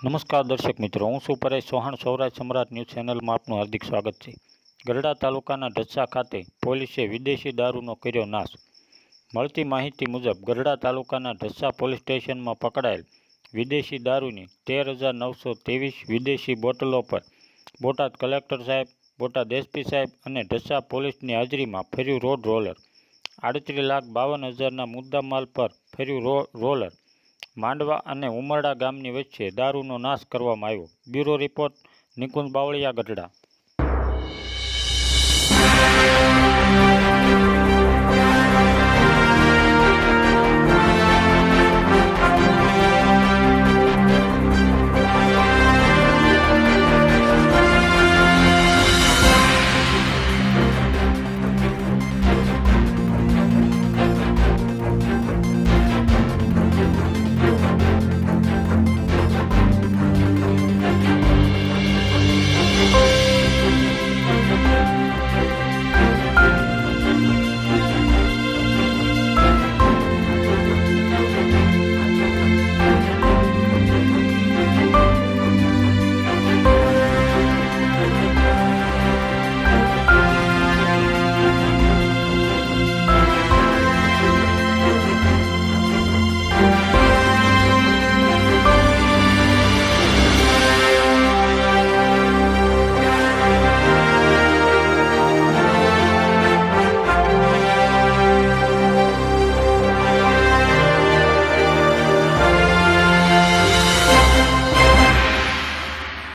નમસ્કાર દર્શક મિત્રો, હું છું પરેશ ચૌહાણ, સૌરાષ્ટ્ર સમ્રાટ ન્યૂઝ ચેનલમાં આપનું હાર્દિક સ્વાગત છે. ગરડા તાલુકાના ઢસા ખાતે પોલીસે વિદેશી દારૂનો કર્યો નાશ. મળતી માહિતી મુજબ, ગરડા તાલુકાના ઢસા પોલીસ સ્ટેશનમાં પકડાયેલ વિદેશી દારૂની તેર હજાર નવસો ત્રેવીસ વિદેશી બોટલો પર બોટાદ કલેક્ટર સાહેબ, બોટાદ એસપી સાહેબ અને ઢસા પોલીસની હાજરીમાં ફર્યું રોડ રોલર. આડત્રીસ લાખ બાવન હજારના મુદ્દામાલ પર ફર્યું રોલર. માંડવા અને ઉમરડા ગામની વચ્ચે દારૂનો નાશ કરવામાં આવ્યો. Bureau report Nikunj Bavaliya Gadhada.